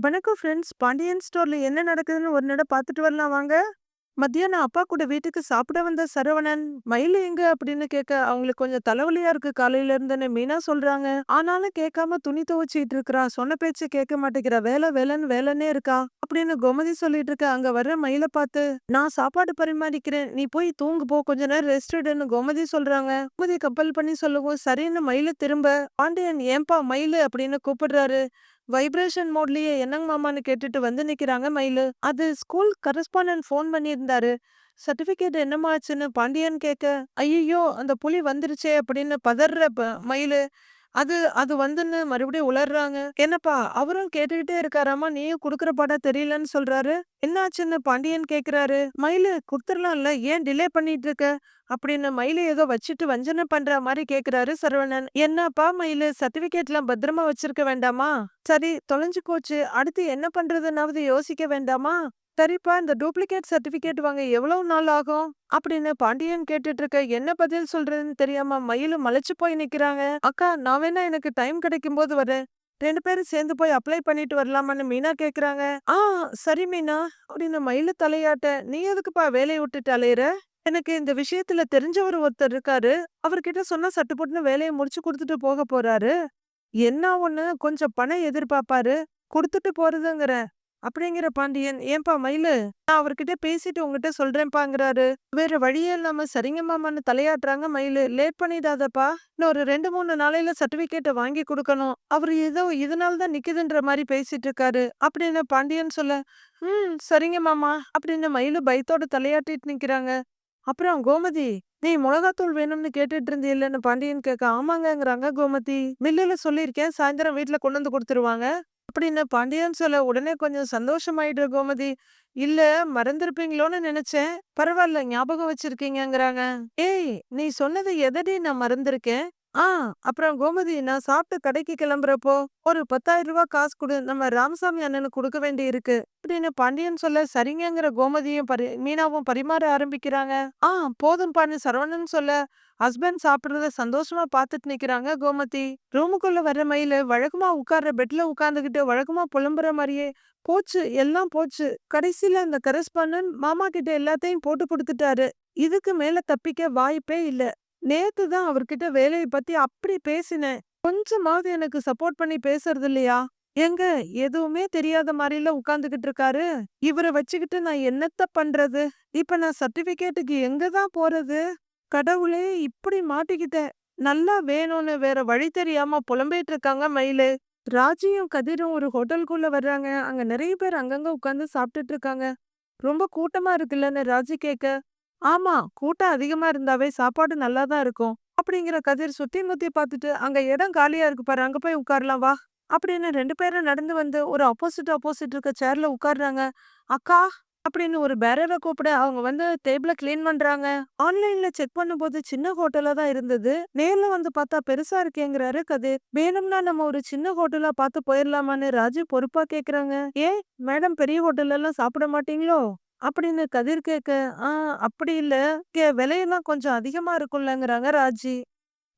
வணக்கம் ஃப்ரெண்ட்ஸ். பாண்டியன் ஸ்டோர்ல என்ன நடக்குதுன்னு ஒரு நட பார்த்துட்டு வரலாம் வாங்க. மத்தியானம் அப்பா கூட வீட்டுக்கு சாப்பிட வந்த சரவணன், "மயிலு எங்க?" அப்படின்னு கேட்க, "அவங்களுக்கு கொஞ்சம் தலைவலியா இருக்கு காலையில இருந்துன்னு" மீனா சொல்றாங்க. ஆனாலும் கேட்காம துணி துவச்சிட்டு இருக்கிறா. சொன்ன பேச்சு கேட்க மாட்டேங்கிறா. வேலை வேலைன்னு வேலைன்னே இருக்கா. அப்படின்னு கோமதி சொல்லிட்டு இருக்க, அங்க வர்ற மயில பார்த்து, "நான் சாப்பாடு பரிமாறிக்கிறேன். நீ போய் தூங்கு போ. கொஞ்ச நேரம் ரெஸ்ட் எடுன்னு" கோமதி சொல்றாங்க. கோமதி கப்பல் பண்ணி சொல்லவும், சரின்னு மயில திரும்ப, "பாண்டியன் ஏன்பா மயிலு?" அப்படின்னு கூப்பிடுறாரு. வைப்ரேஷன் மோட்லயே என்னங்க மாமான்னு கேட்டுட்டு வந்து நிக்கிறாங்க மயிலு. அது ஸ்கூல் கரஸ்பாண்டன்ட் ஃபோன் பண்ணியிருந்தாரு. சர்டிஃபிகேட் என்னம்மா ஆச்சுன்னு பாண்டியன் கேட்க, "ஐயையோ! அந்த புலி வந்துருச்சே!" அப்படின்னு பதறுற ப மயிலு. அது அது வந்துன்னு மறுபடியும் உளர்றாங்க. "என்னப்பா அவரும் கேட்டுக்கிட்டே இருக்காராமா, நீயும் குடுக்கற பாடா தெரியலன்னு சொல்றாரு." "என்னாச்சுன்னு?" பாண்டியன் கேட்குறாரு. "மயிலு குடுத்துடலாம்ல ஏன் டிலே பண்ணிட்டு இருக்க?" அப்படின்னு மயிலை ஏதோ வச்சுட்டு வஞ்சனை பண்ற மாதிரி கேக்குறாரு சரவணன். "என்னப்பா மயிலு, சர்டிஃபிகேட்லாம் பத்திரமா வச்சிருக்க வேண்டாமா? சரி தொலைஞ்சு போச்சு. அடுத்து என்ன பண்றதுன்னாவது யோசிக்க வேண்டாமா? சரிப்பா இந்த டூப்ளிகேட் சர்டிஃபிகேட் வாங்க எவ்வளவு நாள் ஆகும்?" அப்படின்னு பாண்டியன் கேட்டுட்டு இருக்க, என்ன பதில் சொல்றதுன்னு தெரியாம மயிலும் மலைச்சு போய் நிக்கிறாங்க. "அக்கா நான் வேணா எனக்கு டைம் கிடைக்கும்போது வரேன். ரெண்டு பேரும் சேர்ந்து போய் அப்ளை பண்ணிட்டு வரலாமான்னு" மீனா கேக்குறாங்க "ஆ சரி மீனா" அப்படின்னு மயில தலையாட்ட, "நீ எதுக்குப்பா வேலையை விட்டுட்டு அலையிற எனக்கு இந்த விஷயத்துல தெரிஞ்சவர் ஒருத்தர் இருக்காரு. அவர்கிட்ட சொன்னா சட்டுப்புட்டுன்னு வேலைய முடிச்சு குடுத்துட்டு போக போறாரு. என்ன ஒண்ணு கொஞ்சம் பணம் எதிர்பார்ப்பாரு. குடுத்துட்டு போறதுங்கிற அப்படிங்கிற பாண்டியன், "ஏன்பா மயிலு, நான் அவர்கிட்ட பேசிட்டு உங்ககிட்ட சொல்றேன்ப்பாங்கிறாரு." வேற வழியே இல்லாம சரிங்க மாமான்னு தலையாட்டுறாங்க மயிலு. "லேட் பண்ணிடாதப்பா. இன்னும் ஒரு 2, 3 நாளையில சர்டிஃபிகேட்ட வாங்கி கொடுக்கணும் அவரு ஏதோ இதனால தான் நிக்குதுன்ற மாதிரி பேசிட்டு இருக்காரு." அப்படின்னு பாண்டியன் சொல்ல, "ம் சரிங்க மாமா" அப்படின்னு மயிலு பயத்தோட தலையாட்டிட்டு நிக்கிறாங்க. அப்புறம் கோமதி, "நீ மிளகாத்தூள் வேணும்னு கேட்டுட்டு இருந்தீல்லன்னு" பாண்டியன் கேட்க, "ஆமாங்கங்கிறாங்க கோமதி. மில்லுல சொல்லியிருக்கேன். சாயந்தரம் வீட்டுல கொண்டு வந்து கொடுத்துருவாங்க அப்படின்னு பாண்டியன் சொல்ல, உடனே கொஞ்சம் சந்தோஷமாயிடுற கோமதி, "இல்ல மறந்துருப்பீங்களோன்னு நினைச்சேன் பரவாயில்ல ஞாபகம் வச்சிருக்கீங்கங்கிறாங்க." "ஏய் நீ சொன்னது எதடி நான் மறந்திருக்கேன்?" "ஆ அப்புறம் கோமதி நான் சாப்பிட்டு கடைக்கு கிளம்புறப்போ ஒரு 10,000 காசு கொடு நம்ம ராமசாமி அண்ணனுக்கு குடுக்க வேண்டியிருக்கு." அப்படின்னு பாண்டியன் சொல்ல, சரிங்கங்கிற கோமதியும் பரி மீனாவும் பரிமாற ஆரம்பிக்கிறாங்க. "ஆ போதும் போதும்ப்பான்னு" சரவணன் சொல்ல, ஹஸ்பண்ட் சாப்பிடுறத சந்தோஷமா பார்த்துட்டு நிக்கிறாங்க கோமதி. ரூமுக்குள்ள வர்ற மயில வழக்கமா உட்கார்ற பெட்ல உட்காந்துக்கிட்டு வழக்கமா புலம்புற மாதிரியே "போச்சு எல்லாம் போச்சு. கடைசியில அந்த கரஸ்பாண்டன் மாமா கிட்ட எல்லாத்தையும் போட்டு கொடுத்துட்டாரு இதுக்கு மேல தப்பிக்க வாய்ப்பே இல்ல. நேத்து தான் அவர்கிட்ட வேலையை பத்தி அப்படி பேசினேன். கொஞ்சமாவது எனக்கு சப்போர்ட் பண்ணி பேசுறது இல்லையா? எங்க எதுவுமே தெரியாத மாதிரில உட்காந்துகிட்டு இருக்காரு. இவர வச்சுக்கிட்டு நான் என்னத்த பண்றது? இப்ப நான் சர்டிபிகேட்டுக்கு எங்க தான் போறது? கடவுளே இப்படி மாட்டிக்கிட்டேன்." நல்லா வேணும்னு வேற வழி தெரியாம புலம்பிட்டு இருக்காங்க மயிலு. ராஜியும் கதிரும் ஒரு ஹோட்டலுக்குள்ள வர்றாங்க. அங்க நிறைய பேர் அங்கங்க உட்காந்து சாப்பிட்டுட்டு இருக்காங்க. "ரொம்ப கூட்டமா இருக்குல்லன்னு" ராஜி கேட்க, "ஆமா கூட்டம் அதிகமா இருந்தாவே சாப்பாடு நல்லா தான் இருக்கும்." அப்படிங்கிற கதிர் சுத்தி முத்தி பார்த்துட்டு, "அங்க இடம் காலியா இருக்கு பாரு. அங்க போய் உட்காரலாம் வா." அப்படின்னு ரெண்டு பேரும் நடந்து வந்து ஒரு ஆப்போசிட் ஆப்போசிட் இருக்க சேர்ல உட்காடுறாங்க "அக்கா" அப்படின்னு ஒரு பேரரை கூப்பிட அவங்க வந்து டேபிள கிளீன் பண்றாங்க. ஆன்லைன்ல செக் பண்ணும்போது சின்ன ஹோட்டலா தான் இருந்தது. நேர்ல வந்து பார்த்தா பெருசா இருக்கேங்கிறாரு கதிர். "வேணும்னா நம்ம ஒரு சின்ன ஹோட்டலா பார்த்து போயிடலாமான்னு ராஜு பொறுப்பா கேக்குறாங்க "ஏன் மேடம் பெரிய ஹோட்டல்ல எல்லாம் சாப்பிட மாட்டீங்களோ?" அப்படின்னு கதிர் கேட்க, "ஆ அப்படி இல்ல. கே விலையெல்லாம் கொஞ்சம் அதிகமா இருக்கும்லங்கிறாங்க ராஜி.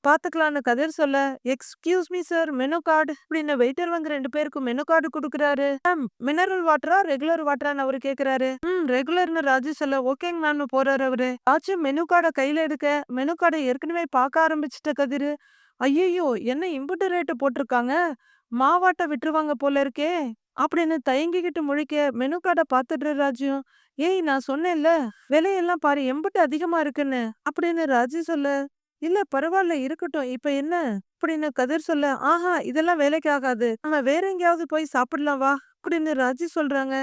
பார்த்துக்கலான்னு கதிர் சொல்ல, "excuse me sir menu card" அப்படின்னு வெயிட்டர் வந்து ரெண்டு பேருக்கும் மெனு கார்டு கொடுக்குறாரு "மேம் மினரல் வாட்டரா? ரெகுலர் வாட்டரான்னு" அவரு கேட்குறாரு. "ம் ரெகுலர்னு" ராஜி சொல்ல, "ஓகேங்க மேம்னு" போறாரு அவரு. ஆச்சு மெனு கார்டை கையில எடுக்க, மெனு கார்டை ஏற்கனவே பார்க்க ஆரம்பிச்சிட்ட கதிரு, "ஐயையோ! என்ன இம்புட்டு ரேட்டு போட்டிருக்காங்க? மாவாட்ட விட்டுருவாங்க போல இருக்கே." அப்படின்னு தயங்கிக்கிட்டு முழிக்க, மெனு கார்டை பார்த்துடுற ராஜியும், "ஏய் நான் சொன்னேன்ல, விலையெல்லாம் பாரு எம்புட்டு அதிகமா இருக்குன்னு." அப்படின்னு ராஜி சொல்ல, "இல்ல பரவாயில்ல இருக்கட்டும். இப்ப என்ன?" அப்படின்னு கதிர் சொல்ல, "ஆஹா இதெல்லாம் வேலைக்கு ஆகாது. நம்ம வேற எங்கேயாவது போய் சாப்பிடலாம் வா." அப்படின்னு ராஜி சொல்றாங்க.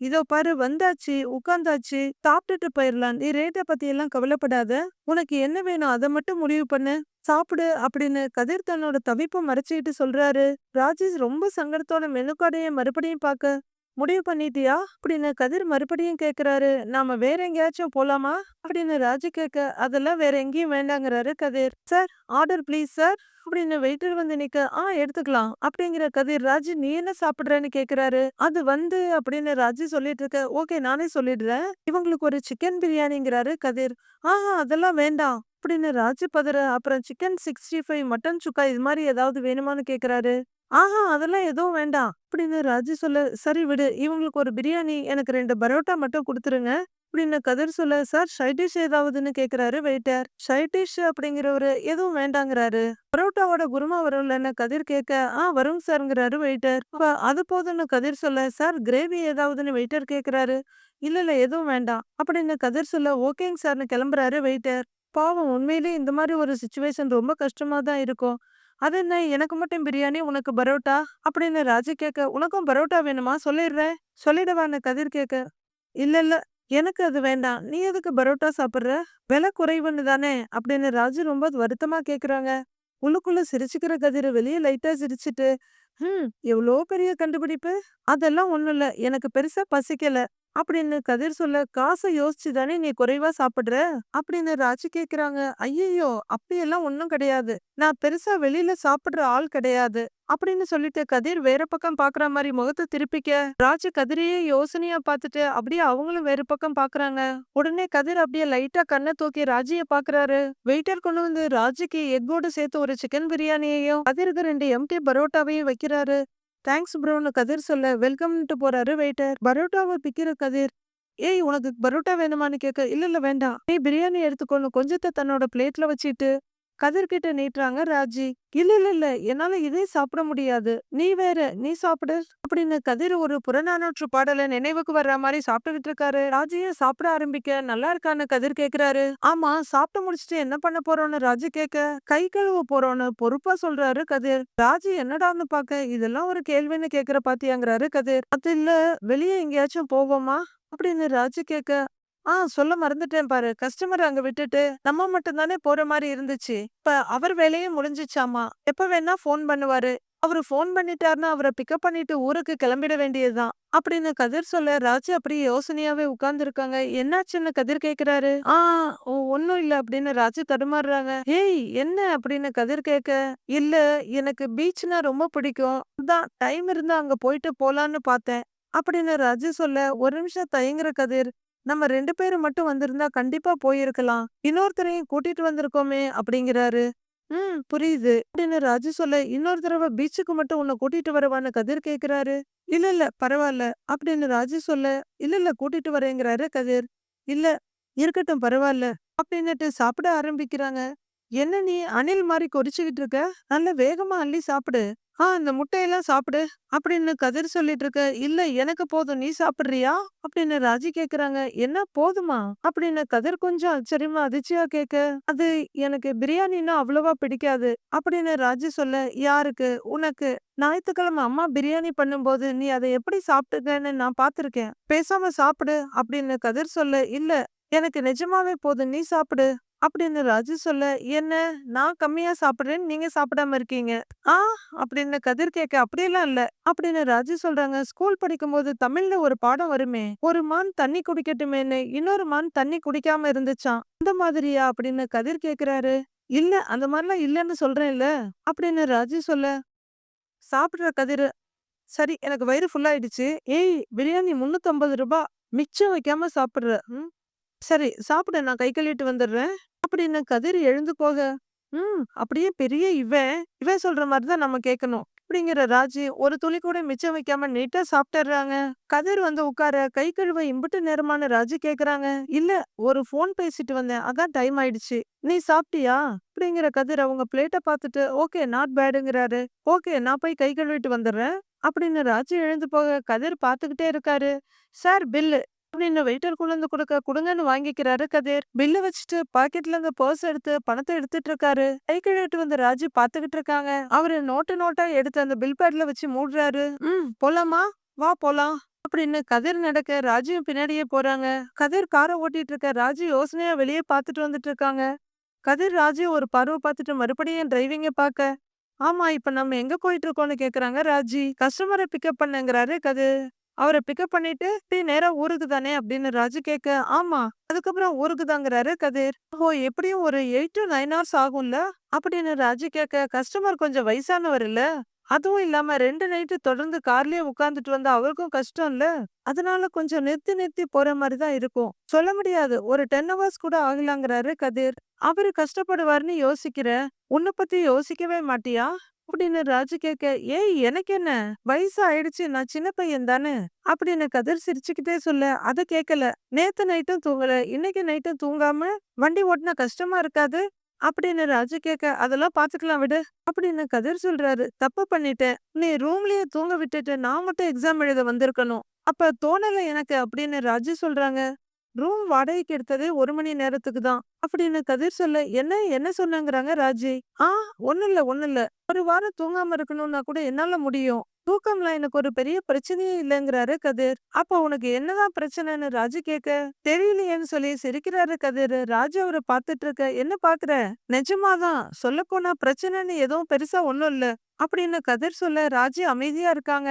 "இதோ பாரு வந்தாச்சு, உட்காந்தாச்சு சாப்பிட்டுட்டு போயிடலாம் நீ ரேட்ட பத்தி எல்லாம் கவலைப்படாத. உனக்கு என்ன வேணும் அத மட்டும் முடிவு பண்ணு. சாப்பிடு." அப்படின்னு கதிர் தன்னோட தவிப்ப மறைச்சிக்கிட்டு சொல்றாரு. ராஜேஷ் ரொம்ப சங்கடத்தோட மெனு மறுபடியும் பார்க்க, "முடிவு பண்ணிட்டியா?" அப்படின்னு கதிர் மறுபடியும் கேக்குறாரு "நாம வேற எங்கேயாச்சும் போலாமா?" அப்படின்னு ராஜி கேட்க, "அதெல்லாம் வேற எங்கேயும் வேண்டாங்கிறாரு Kathir. "Sir order please sir." அப்படின்னு வெயிட்டர் வந்து நிக்க, "ஆ எடுத்துக்கலாம்." அப்படிங்கிற கதிர், "ராஜி நீ என்ன சாப்பிடுறன்னு?" கேக்குறாரு "அது வந்து" அப்படின்னு ராஜி சொல்லிட்டு இருக்க, "ஓகே நானே சொல்லிடுறேன். இவங்களுக்கு ஒரு சிக்கன் பிரியாணிங்கிறாரு கதிர். "ஆஹா அதெல்லாம் வேண்டாம்." அப்படின்னு ராஜு பதற, "அப்புறம் சிக்கன் 65, மட்டன் சுக்கா இது மாதிரி ஏதாவது வேணுமான்னு?" கேக்குறாரு ஆஹா அதெல்லாம் எதுவும் வேண்டாம். அப்படின்னு ராஜு சொல்ல சரி விடு இவங்களுக்கு ஒரு பிரியாணி எனக்கு ரெண்டு பரோட்டா மட்டும் கொடுத்துருங்க. அப்படின்னு கதிர் சொல்ல சார் சைட் ஏதாவதுன்னு கேக்குறாரு வெயிட்டர் சைட் அப்படிங்கிறவரு எதுவும் வேண்டாங்கிறாரு. பரோட்டாவோட குருமா வரும்லன்னு கதிர் கேட்க ஆ வரும் சார்ங்கிறாரு வெயிட்டர் அப்ப அது போதும்னு கதிர் சொல்ல சார் கிரேவி ஏதாவதுன்னு வெயிட்டர் கேக்குறாரு. இல்ல இல்ல எதுவும் வேண்டாம். அப்படின்னு கதிர் சொல்ல ஓகேங்க சார்னு கிளம்புறாரு வெயிட்டர் பாவம் உண்மையிலேயே இந்த மாதிரி ஒரு சுச்சுவேஷன் ரொம்ப கஷ்டமா தான் இருக்கும். அது என்ன? எனக்கு மட்டும் பிரியாணி உனக்கு பரோட்டா? அப்படின்னு ராஜு கேட்க உனக்கும் பரோட்டா வேணுமா? சொல்லிடுறேன். சொல்லிடுவான்னு கதிர் கேட்க இல்ல இல்ல எனக்கு அது வேண்டாம். நீ எதுக்கு பரோட்டா சாப்பிடுற? விலை குறைவுன்னு தானே? அப்படின்னு ராஜு ரொம்ப வருத்தமா கேக்குறாங்க. உள்ளுக்குள்ள சிரிச்சுக்கிற கதிர் வெளியே லைட்டா சிரிச்சிட்டு ஹம் எவ்வளோ பெரிய கண்டுபிடிப்பு? அதெல்லாம் ஒண்ணும் இல்ல. எனக்கு பெருசா பசிக்கல. அப்படின்னு கதிர் சொல்ல காசை யோசிச்சு தானே நீ குறைவா சாப்பிடுற? அப்படின்னு ராஜி கேக்குறாங்க. ஐயையோ அப்படியெல்லாம் ஒன்றும் கிடையாது. நான் பெருசா வெளியில சாப்பிடுற ஆள் கிடையாது. அப்படின்னு சொல்லிட்டு கதிர் வேற பக்கம் பாக்குற மாதிரி முகத்தை திருப்பிக்க ராஜு கதிரையே யோசனையா பார்த்துட்டு அப்படியே அவங்களும் வேற பக்கம் பாக்குறாங்க. உடனே கதிர் அப்படியே லைட்டா கண்ணை தூக்கி ராஜிய பாக்குறாரு. வெயிட்டர் கொண்டு வந்து ராஜுக்கு எக்கோடு சேர்த்து ஒரு சிக்கன் பிரியாணியையும் கதிருக்கு ரெண்டு எம்டி பரோட்டாவையும் வைக்கிறாரு. தேங்க்ஸ் ப்ரோன்னு கதிர் சொல்ல வெல்கம்ன்ட்டு போறாரு வெயிட்டர் பரோட்டாவை பிக்கிற கதிர். ஏய் உனக்கு பரோட்டா வேணுமான்னு கேட்க இல்ல இல்ல வேண்டாம். நீ பிரியாணி எடுத்துக்கொண்டு கொஞ்சத்தை தன்னோட பிளேட்ல வச்சுட்டு கதிர்கிட்ட நீட்டுறாங்க ராஜி. இல்ல இல்ல இல்ல. என்னால இதே சாப்பிட முடியாது. நீ வேற. நீ சாப்பிடு. அப்படின்னு கதிர் ஒரு புறநானூற்று பாடல நினைவுக்கு வர்ற மாதிரி சாப்பிட்டுக்கிட்டு இருக்காரு. ராஜியும் சாப்பிட ஆரம்பிக்க? நல்லா இருக்கான்னு கதிர் கேக்குறாரு. ஆமா சாப்பிட்டு முடிச்சுட்டு என்ன பண்ண போறோம்னு ராஜி கேட்க கை கழுவ போறோம்னு பொறுப்பா சொல்றாரு கதிர். ராஜி என்னடான்னு பாக்க இதெல்லாம் ஒரு கேள்வின்னு கேக்குற பாத்தியாங்கிறாரு கதிர். அது இல்ல. வெளியே எங்கேயாச்சும் போவோமா? அப்படின்னு ராஜி கேட்க ஆ சொல்ல மறந்துட்டேன் பாரு. கஸ்டமர் அங்க விட்டுட்டு நம்ம மட்டும் தானே போற மாதிரி இருந்துச்சு. இப்ப அவர் வேலையும் முடிஞ்சிச்சாமா? எப்ப வேணா ஃபோன் பண்ணுவாரு. அவரு ஃபோன் பண்ணிட்டாருன்னா அவரை பிக்கப் பண்ணிட்டு ஊருக்கு கிளம்பிட வேண்டியதுதான். அப்படின்னு கதிர் சொல்ல ராஜு அப்படியே யோசனையாவே உட்கார்ந்து இருக்காங்க என்னாச்சுன்னு கதிர் கேக்குறாரு? ஆ ஒன்னும் இல்ல அப்படின்னு ராஜு தடுமாறுறாங்க. ஏய் என்ன? அப்படின்னு கதிர் கேட்க இல்ல எனக்கு பீச்னா ரொம்ப பிடிக்கும். அதான் டைம் இருந்தா அங்க போயிட்டு போலான்னு பார்த்தேன். அப்படின்னு ராஜு சொல்ல ஒரு நிமிஷம் தயங்குற கதிர். நம்ம ரெண்டு பேரும் மட்டும் வந்திருந்தா கண்டிப்பா போயிருக்கலாம். இன்னொருத்தரையும் கூட்டிட்டு வந்திருக்கோமே அப்படிங்கிறாரு. ம் புரியுது. அப்படின்னு ராஜு சொல்ல இன்னொரு தடவை பீச்சுக்கு மட்டும் உன்னை கூட்டிட்டு வரவான்னு கதிர் கேக்குறாரு. இல்ல இல்ல பரவாயில்ல அப்படின்னு ராஜு சொல்ல இல்ல இல்ல கூட்டிட்டு வரேங்கிறாரு கதிர். இல்ல இருக்கட்டும் பரவாயில்ல அப்படின்னுட்டு சாப்பிட ஆரம்பிக்கிறாங்க. என்ன நீ அணில் மாதிரி கொறிச்சுக்கிட்டு இருக்க? நல்ல வேகமா அள்ளி சாப்பிடு. ஆ இந்த முட்டையெல்லாம் சாப்பிடு. அப்படின்னு கதிர் சொல்லிட்டு இருக்க இல்ல எனக்கு போதும். நீ சாப்பிடுறியா? அப்படின்னு ராஜி கேக்குறாங்க என்ன? போதுமா? அப்படின்னு கதிர் கொஞ்சம் ஆச்சரியமா அதிர்ச்சியா கேக்க அது எனக்கு பிரியாணின்னா அவ்வளவா பிடிக்காது. அப்படின்னு ராஜி சொல்ல யாருக்கு? உனக்கு. ஞாயிற்றுக்கிழமை அம்மா பிரியாணி பண்ணும்போது நீ அதை எப்படி சாப்பிட்டுக்கன்னு நான் பாத்திருக்கேன் பேசாம சாப்பிடு. அப்படின்னு கதிர் சொல்ல இல்ல எனக்கு நிஜமாவே போதும். நீ சாப்பிடு. அப்படின்னு ராஜு சொல்ல என்ன? நான் கம்மியா சாப்பிடுறேன்னு நீங்க சாப்பிடாம இருக்கீங்க. ஆ? அப்படின்னு கதிர் கேட்க அப்படியெல்லாம் இல்ல. அப்படின்னு ராஜு சொல்றாங்க. ஸ்கூல் படிக்கும்போது தமிழ்ல ஒரு பாடம் வருமே ஒரு மான் தண்ணி குடிக்கட்டுமேன்னு இன்னொரு மான் தண்ணி குடிக்காம இருந்துச்சான் அந்த மாதிரியா? அப்படின்னு கதிர் கேக்குறாரு. இல்ல அந்த மாதிரிலாம் இல்லன்னு சொல்றேன்ல. அப்படின்னு ராஜு சொல்ல சாப்பிடுற கதிர் சரி எனக்கு வயிறு ஃபுல்லாயிடுச்சு ஏய் பிரியாணி முன்னூத்தி ரூபாய் மிச்சம் வைக்காம சாப்பிடுற. ம்? சரி சாப்பிட நான் கை கழுவிட்டு வந்துடுறேன். அப்படின்னு கதிர் எழுந்து போக ம் அப்படியே பெரிய இவன் இவன் சொல்ற மாதிரி தான் நம்ம கேட்கணும். அப்படிங்கிற ராஜி ஒரு துளி கூட மிச்சம் வைக்காம நீட்டா சாப்பிட்டுறாங்க. கதிர் வந்து உட்கார கை கழுவ இம்புட்டு நேரமான ராஜி கேக்குறாங்க இல்ல ஒரு போன் பேசிட்டு வந்தேன். அதான் டைம் ஆயிடுச்சு. நீ சாப்பிட்டியா? அப்படிங்கிற கதிர் அவங்க பிளேட்டை பார்த்துட்டு ஓகே நாட் பேடுங்கிறாரு ஓகே நான் போய் கை கழுவிட்டு வந்துடுறேன். அப்படின்னு ராஜி எழுந்து போக கதிர் பார்த்துக்கிட்டே இருக்காரு. சார் பில்லு அப்படின்னு வெயிட்டர் குழந்து கொடுக்க கொடுங்கன்னு வாங்கிக்கிறாரு கதிர். பில்லு வச்சுட்டு பாக்கெட்ல இருந்து பர்ஸ் எடுத்து பணத்தை எடுத்துட்டு இருக்காரு. கை கழுவிட்டு வந்து ராஜு பாத்துக்கிட்டு இருக்காங்க. அவரு நோட்டு நோட்டா எடுத்து அந்த பில் பேட்ல வச்சு மூடுறாரு. ம் போலாமா? வா போலாம். அப்படின்னு கதிர் நடக்க ராஜியும் பின்னாடியே போறாங்க. கதிர் காரை ஓட்டிட்டு இருக்க ராஜு யோசனையா வெளியே பார்த்துட்டு வந்துட்டு இருக்காங்க. கதிர் ராஜு ஒரு பறவை பார்த்துட்டு மறுபடியும் டிரைவிங்க பார்க்க. ஆமா இப்ப நம்ம எங்க போயிட்டு இருக்கோம்னு கேக்குறாங்க ராஜி. கஸ்டமரை பிக்கப் பண்ணுங்கிறாரு கதிர். அவரை பிக்கப் பண்ணிட்டு "டே நேரா ஊருக்கு தானே?" அப்படின்னு ராஜு கேட்க, "ஆமா." அதுக்கப்புறம் ஊருக்கு தாங்கிறாரு கதிர். "ஓ! எப்படியும் ஒரு எயிட் டூ நைன் ஹார்ஸ் ஆகும்ல?" அப்படின்னு ராஜு கேட்க, "கஸ்டமர் கொஞ்சம் வயசானவர் இல்ல. அதுவும் இல்லாம ரெண்டு நைட்டு தொடர்ந்து கார்லயே உட்கார்ந்துட்டு வந்தா அவருக்கும் கஷ்டம் இல்ல அதனால கொஞ்சம் நிறுத்தி நிறுத்தி போற மாதிரி தான் இருக்கும். சொல்ல முடியாது. ஒரு 10 ஹவர்ஸ் கூட ஆகலாங்கிறாரு கதிர். அவரு கஷ்டப்படுவார்னு யோசிக்கிறேன். உன்ன பத்தி யோசிக்கவே மாட்டியா? அப்படின்னு ராஜு கேட்க ஏய் எனக்கு என்ன? வயசு ஆயிடுச்சு நான் சின்ன பையன் தானே? அப்படின்னு கதிர் சிரிச்சுக்கிட்டே சொல்ல அத கேட்கல நேத்து நைட்டும் தூங்கல. இன்னைக்கு நைட்டும் தூங்காம வண்டி ஓட்டினா கஷ்டமா இருக்காது? அப்படின்னு ராஜு கேட்க அதெல்லாம் பாத்துக்கலாம் விடு. அப்படின்னு கதிர் சொல்றாரு தப்பு பண்ணிட்டேன். நீ ரூம்லயே தூங்க விட்டுட்டு நான் மட்டும் எக்ஸாம் எழுத வந்திருக்கணும். அப்ப தோணல எனக்கு? அப்படின்னு ராஜு சொல்றாங்க. ரூம் வாடகைக்கு எடுத்ததே ஒரு மணி நேரத்துக்கு தான். அப்படின்னு கதிர் சொல்ல என்ன என்ன சொன்னாங்கறாங்க ராஜி? ஆ ஒண்ணு இல்ல ஒண்ணு இல்ல. ஒரு வாரம் தூங்காம இருக்கணும்னா கூட என்னால முடியும். தூக்கம்லாம் எனக்கு ஒரு பெரிய பிரச்சனையே இல்லைங்கிறாரு கதிர். அப்ப உனக்கு என்னதான் பிரச்சனைன்னு ராஜு கேட்க தெரியலையேன்னு சொல்லி சிரிக்கிறாரு கதிர். ராஜு அவரை பார்த்துட்டு இருக்க என்ன பாக்குற நிஜமாதான். சொல்ல போனா பிரச்சனைன்னு எதுவும் பெருசா ஒண்ணும் இல்ல. அப்படின்னு கதிர் சொல்ல ராஜு அமைதியா இருக்காங்க.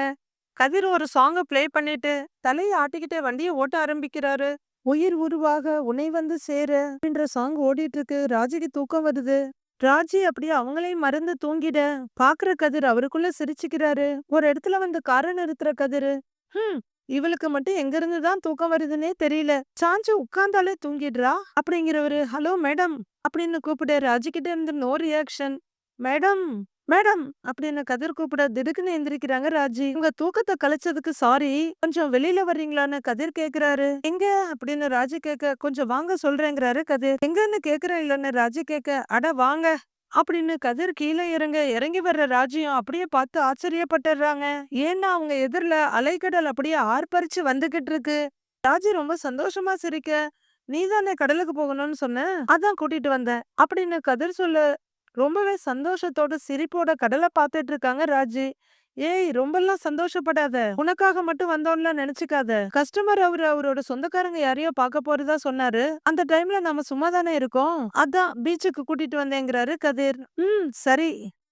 கதிர் ஒரு சாங்க பிளே பண்ணிட்டு தலையை ஆட்டிக்கிட்டே வண்டியை ஓட்ட ஆரம்பிக்கிறாரு. உயிர் உருவாக உன்னை வந்து சேர அப்படின்ற சாங் ஓடிட்டு இருக்கு ராஜிக்கு தூக்கம் வருது. ராஜி அப்படியே அவங்களையும் மறந்து தூங்கிட. பாக்குற கதிர் அவருக்குள்ள சிரிச்சுக்கிறாரு. ஒரு இடத்துல வந்து காரை நிறுத்துற கதிரு. ஹம் இவளுக்கு மட்டும் எங்க இருந்து தான் தூக்கம் வருதுன்னே தெரியல. சாஞ்சு உட்கார்ந்தாலே தூங்கிடுறா? அப்படிங்கிறவரு ஹலோ மேடம் அப்படின்னு கூப்பிட ராஜிக்கிட்ட இருந்து நோ ரியாக்ஷன் மேடம் மேடம் அப்படின்னு கதிர் கூப்பிட திடுக்குன்னு எந்திரிக்கிறாங்க ராஜி. உங்க தூக்கத்தை கலைச்சதுக்கு சாரி. கொஞ்சம் வெளியில வர்றீங்களான்னு கதிர் கேக்குறாரு. எங்க? அப்படின்னு ராஜி கேட்க கொஞ்சம் வாங்க சொல்றேங்கிறாரு கதிர். எங்கன்னு கேக்குறேன் இல்லன்னு ராஜி கேட்க அட வாங்க அப்படின்னு கதிர் கீழே இறங்க இறங்கி வர்ற ராஜியம் அப்படியே பார்த்து ஆச்சரியப்பட்டுறாங்க. ஏன்னா அவங்க எதிரில அலைக்கடல் அப்படியே ஆர்ப்பரிச்சு வந்துகிட்டு இருக்கு. ராஜி ரொம்ப சந்தோஷமா சிரிக்க நீதானே கடலுக்கு போகணும்னு சொன்ன? அதான் கூட்டிட்டு வந்தேன் அப்படின்னு கதிர் சொல்ல ரொம்பவே சந்தோஷத்தோட சிரிப்போட கடலை பார்த்துட்டு இருக்காங்க ராஜி. ஏய் ரொம்பலாம் சந்தோஷப்படாத. உனக்காக மட்டும் வந்தோம்ல நினைச்சுக்காத. கஸ்டமர் அவரு அவரோட சொந்தக்காரங்க யாரையோ பார்க்க போறதா சொன்னாரு. அந்த டைம்ல நம்ம சும்மா தானே இருக்கோம். அதான் பீச்சுக்கு கூட்டிட்டு வந்தேங்கிறாரு கதிர். ம் சரி.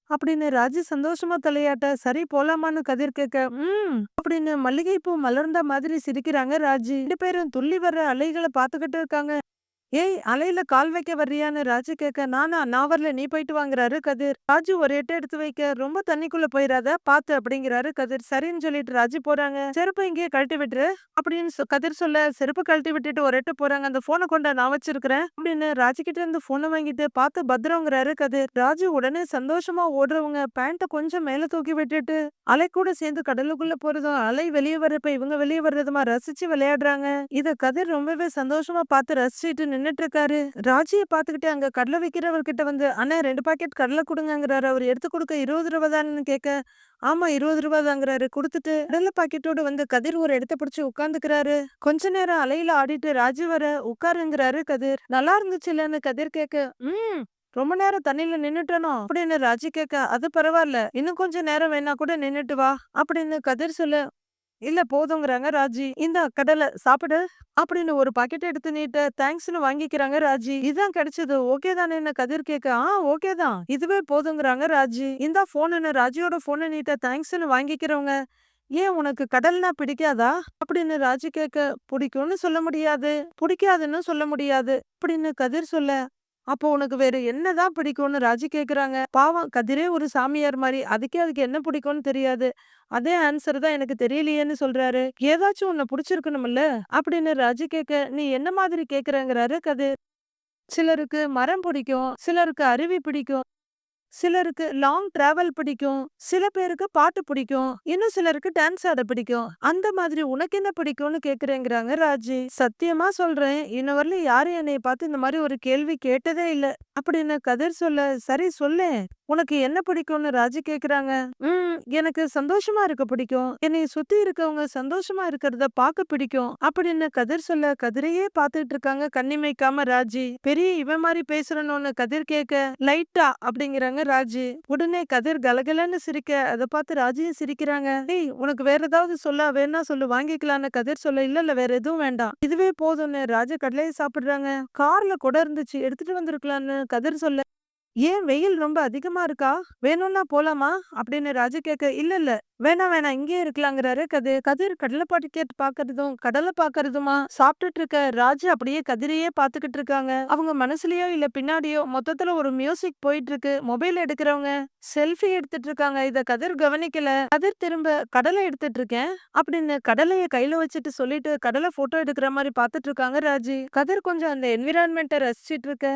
அப்படின்னு ராஜி சந்தோஷமா தலையாட்ட சரி போலாமான்னு கதிர் கேட்க ம் அப்படின்னு மல்லிகைப்பூ மலர்ந்த மாதிரி சிரிக்கிறாங்க ராஜி. ரெண்டு பேரும் துள்ளி வர்ற அலைகளை பார்த்துக்கிட்டு இருக்காங்க. ஏய் அலையில கால் வைக்க வர்றியான்னு ராஜு கேட்க நானா நான் நீ போயிட்டு வாங்குறாரு கதிர். ராஜு ஒரு எட்டு எடுத்து வைக்க ரொம்ப தண்ணிக்குள்ள போயிடாத பாத்து அப்படிங்கிறாரு கதிர். சரின்னு சொல்லிட்டு ராஜு போறாங்க. செருப்பு இங்கேயே கழட்டி விட்டுரு அப்படின்னு சொ- கதிர் சொல்ல செருப்பு கழட்டி விட்டுட்டு ஒரு எட்டு போறாங்க. அந்த போனை கொண்ட நான் வச்சிருக்கிறேன் அப்படின்னு ராஜு கிட்ட இருந்து போனை வாங்கிட்டு பார்த்து பத்திரங்கிறாரு கதிர். ராஜு உடனே சந்தோஷமா ஓடுறவங்க பேண்ட்டை கொஞ்சம் மேல தூக்கி விட்டுட்டு அலை கூட சேர்ந்து கடலுக்குள்ள போறதும் அலை வெளியே வர்றப்ப இவங்க வெளியே வர்றதுமா ரசிச்சு விளையாடுறாங்க. இத கதிர் ரொம்பவே சந்தோஷமா பார்த்து ரசிச்சுட்டு நின்றுட்டு இருக்காரு ராஜியை பார்த்துக்கிட்டு அங்க கடலை விற்கிறவர்கிட்ட வந்து அண்ணா ரெண்டு பாக்கெட் கடலை கொடுங்கங்கிறாரு. அவர் எடுத்து கொடுக்க இருபது ரூபா தானு கேட்க ஆமா இருபது ரூபா தாங்கிறாரு. கொடுத்துட்டு கடலை பாக்கெட்டோட வந்து கதிர் ஒரு இடத்த பிடிச்சி உட்காந்துக்கிறாரு கொஞ்ச நேரம் அலையில ஆடிட்டு ராஜி வர உட்காருங்கிறாரு கதிர். நல்லா இருந்துச்சு இல்லன்னு கதிர் கேட்க ம் ரொம்ப நேரம் தண்ணியில நின்னுட்டனோ? அப்படின்னு ராஜி கேட்க அது பரவாயில்ல. இன்னும் கொஞ்ச நேரம் வேணா கூட நின்னுட்டு வா. அப்படின்னு கதிர் சொல்ல இல்ல போதுங்கிறாங்க ராஜி. இந்த கடலை சாப்பிடு அப்படின்னு ஒரு பாக்கெட் எடுத்து நீட்ட தேங்க்ஸ்னு வாங்கிக்கிறாங்க ராஜி. இதான் கிடைச்சது. ஓகே தானே என்ன கதிர் கேட்க ஆ ஓகே தான். இதுவே போதுங்கிறாங்க ராஜி. இந்த போனுன்னு ராஜியோட போனை நீட்ட தேங்க்ஸ்னு வாங்கிக்கிறவங்க ஏன் உனக்கு கடல்னா பிடிக்காதா? அப்படின்னு ராஜி கேட்க பிடிக்கும்னு சொல்ல முடியாது. பிடிக்காதுன்னு சொல்ல முடியாது. அப்படின்னு கதிர் சொல்ல அப்போ உனக்கு வேற என்னதான் பிடிக்கும்னு ராஜி கேக்குறாங்க பாவம் கதிரே ஒரு சாமியார் மாதிரி. அதுக்கே அதுக்கு என்ன பிடிக்கும்னு தெரியாது. அதே ஆன்சர் தான் எனக்கு தெரியலையேன்னு சொல்றாரு. ஏதாச்சும் உன்னை பிடிச்சிருக்கணும்ல? அப்படின்னு ராஜி கேட்க நீ என்ன மாதிரி கேக்குறங்கிறாரு கதிர்? சிலருக்கு மரம் பிடிக்கும் சிலருக்கு அருவி பிடிக்கும் சிலருக்கு லாங் டிராவல் பிடிக்கும். சில பேருக்கு பாட்டு பிடிக்கும். இன்னும் சிலருக்கு டான்ஸ் ஆட பிடிக்கும். அந்த மாதிரி உனக்கு என்ன பிடிக்கும்னு கேக்குறேங்கிறாங்க ராஜி. சத்தியமா சொல்றேன். இன்ன யாரும் என்னைய பார்த்து இந்த மாதிரி ஒரு கேள்வி கேட்டதே இல்ல. அப்படின்னு கதிர் சொல்ல சரி சொல்லேன் உனக்கு என்ன பிடிக்கும்னு ராஜி கேக்குறாங்க. உம் எனக்கு சந்தோஷமா இருக்க பிடிக்கும். என்னை சுத்தி இருக்கவங்க சந்தோஷமா இருக்கிறத பார்க்க பிடிக்கும். அப்படின்னு கதிர் சொல்ல கதிரையே பார்த்துட்டு இருக்காங்க கண்ணிமைக்காம ராஜி. பெரிய இவன் மாதிரி பேசுறனோன்னு கதிர் கேட்க லைட்டா அப்படிங்கிறாங்க ராஜி. உடனே கதிர் கலகலன்னு சிரிக்க அதை பார்த்து ராஜியும் சிரிக்கிறாங்க. ஏய் உனக்கு வேற ஏதாவது சொல்ல? வேணா சொல்லு. வாங்கிக்கலான்னு கதிர் சொல்ல இல்ல இல்ல வேற எதுவும் வேண்டாம். இதுவே போதும்னு ராஜா கடலையை சாப்பிடுறாங்க. கார்ல கூட இருந்துச்சு. எடுத்துட்டு வந்திருக்கலான்னு கதிர் சொல்ல ஏன் வெயில் ரொம்ப அதிகமா இருக்கா? வேணும்னா போலாமா? அப்படின்னு ராஜு கேட்க இல்ல இல்ல. வேணாம் வேணாம். இங்கேயே இருக்கலாங்கிறாரு கதிர் கதிர் கடலை கேட்டு பாக்குறதும் கடலை பாக்குறதுமா? சாப்பிட்டுட்டு இருக்க ராஜு அப்படியே கதிரையே பாத்துக்கிட்டு இருக்காங்க அவங்க மனசுலயோ இல்ல பின்னாடியோ மொத்தத்துல ஒரு மியூசிக் போயிட்டு இருக்கு மொபைல் எடுக்கிறவங்க செல்ஃபி எடுத்துட்டு இருக்காங்க இத கதிர் கவனிக்கல. கதிர் திரும்ப கடலை எடுத்துட்டு இருக்கேன் அப்படின்னு கடலைய கையில வச்சுட்டு சொல்லிட்டு கடலை போட்டோ எடுக்கிற மாதிரி பாத்துட்டு இருக்காங்க ராஜி. கதிர் கொஞ்சம் அந்த என்விரான்மெண்ட்டை ரசிச்சிட்டு இருக்க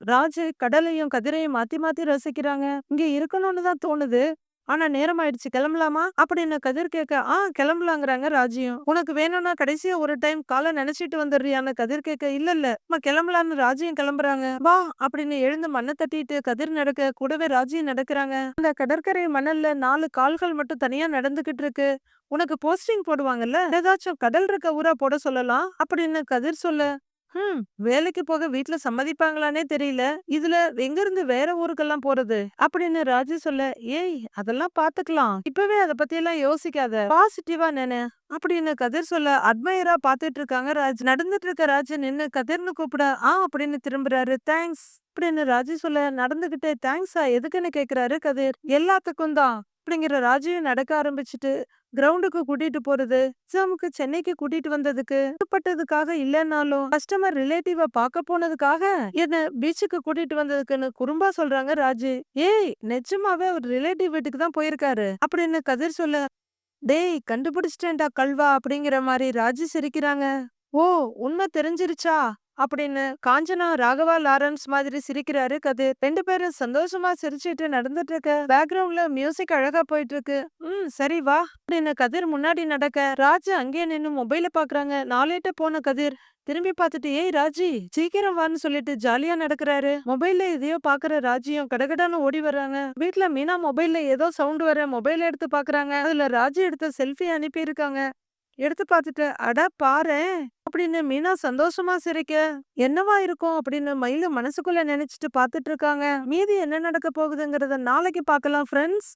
ராஜு கடலையும் கதிரையும் மாத்தி மாத்தி ரசிக்கிறாங்க. இங்க இருக்கணும்னு தான் தோணுது. ஆனா நேரம் ஆயிடுச்சு. கிளம்பலாமா? அப்படின்னு கதிர் கேட்க ஆ கிளம்பலாங்கிறாங்க ராஜியும். உனக்கு வேணும்னா கடைசியா ஒரு டைம் காலை நினைச்சிட்டு வந்துடுறியான்னு கதிர் கேட்க இல்ல இல்ல. நம்ம கிளம்பலான்னு ராஜியும் கிளம்புறாங்க. வா அப்படின்னு எழுந்து மண்ணை தட்டிட்டு கதிர் நடக்க கூடவே ராஜியும் நடக்கிறாங்க. அந்த கடற்கரை மணல்ல நாலு கால்கள் மட்டும் தனியா நடந்துகிட்டு இருக்கு. உனக்கு போஸ்டிங் போடுவாங்கல்ல? ஏதாச்சும் கடல் இருக்க ஊரா போட சொல்லலாம்? அப்படின்னு கதிர் சொல்ல ஹம். வேலைக்கு போக வீட்ல சம்மதிப்பாங்களானே தெரியல. இதுல எங்க இருந்து வேற ஊருக்கெல்லாம் போறது? அப்படின்னு ராஜு சொல்ல ஏய் அதெல்லாம் பாத்துக்கலாம். இப்பவே அத பத்தி எல்லாம் யோசிக்காத. பாசிட்டிவா நினை அப்படின்னு கதிர் சொல்ல அட்மையரா பாத்துட்டு இருக்காங்க ராஜ். நடந்துட்டு இருக்க ராஜ் நின்னு கதிர்னு கூப்பிட. ஆ அப்படின்னு திரும்புறாரு. தேங்க்ஸ். அப்படின்னு ராஜு சொல்ல நடந்துகிட்டே தேங்க்ஸா? எதுக்குன்னு கேக்குறாரு கதிர். எல்லாத்துக்கும் தான். அப்படிங்கிற ராஜுவும் நடக்க ஆரம்பிச்சுட்டு கிரவுண்டுக்கு கூட்டிட்டு போறது எக்ஸாமுக்கு சென்னைக்கு கூட்டிட்டு வந்ததுக்கு பட்டதுக்காக இல்லைன்னாலும் கஸ்டமர் ரிலேட்டிவ பார்க்க போனதுக்காக என்ன பீச்சுக்கு கூட்டிட்டு வந்ததுக்குன்னு குறும்பா சொல்றாங்க ராஜு. ஏய் நிஜமாவே அவர் ரிலேட்டிவ் வீட்டுக்கு தான் போயிருக்காரு. அப்படின்னு கதிர் சொல்ல டேய் கண்டுபிடிச்சிட்டேன்டா கல்வா அப்படிங்கிற மாதிரி ராஜு சிரிக்கிறாங்க. ஓ உண்மை தெரிஞ்சிருச்சா? அப்படின்னு காஞ்சனா ராகவா லாரன்ஸ் மாதிரி சிரிக்கிறாரு கதிர். ரெண்டு பேரும் சந்தோஷமா சிரிச்சிட்டு நடந்துட்டு இருக்க பேக்ரவுண்ட்ல மியூசிக் அழகா போயிட்டு இருக்கு ம் சரி வா அப்படின்னு கதிர் முன்னாடி நடக்க ராஜ் அங்கேயே நின்னு மொபைல பாக்குறாங்க. நாளேட்ட போன கதிர் திரும்பி பார்த்துட்டு ஏய் ராஜி சீக்கிரம் வான்னு சொல்லிட்டு ஜாலியா நடக்கிறாரு. மொபைல்ல எதையோ பாக்குற ராஜியும் கடகடான்னு ஓடி வர்றாங்க. வீட்டுல மீனா மொபைல்ல ஏதோ சவுண்ட் வர மொபைல் எடுத்து பாக்குறாங்க. அதுல ராஜி எடுத்த செல்ஃபி அனுப்பி இருக்காங்க எடுத்து பார்த்துட்டு அட பாரேன் அப்படின்னு மீனா சந்தோஷமா சிரிக்க என்னவா இருக்கும்? அப்படின்னு மயில மனசுக்குள்ள நினைச்சிட்டு பார்த்துட்டு இருக்காங்க. மீதி என்ன நடக்க போகுதுங்கிறத நாளைக்கு பார்க்கலாம் ஃப்ரெண்ட்ஸ்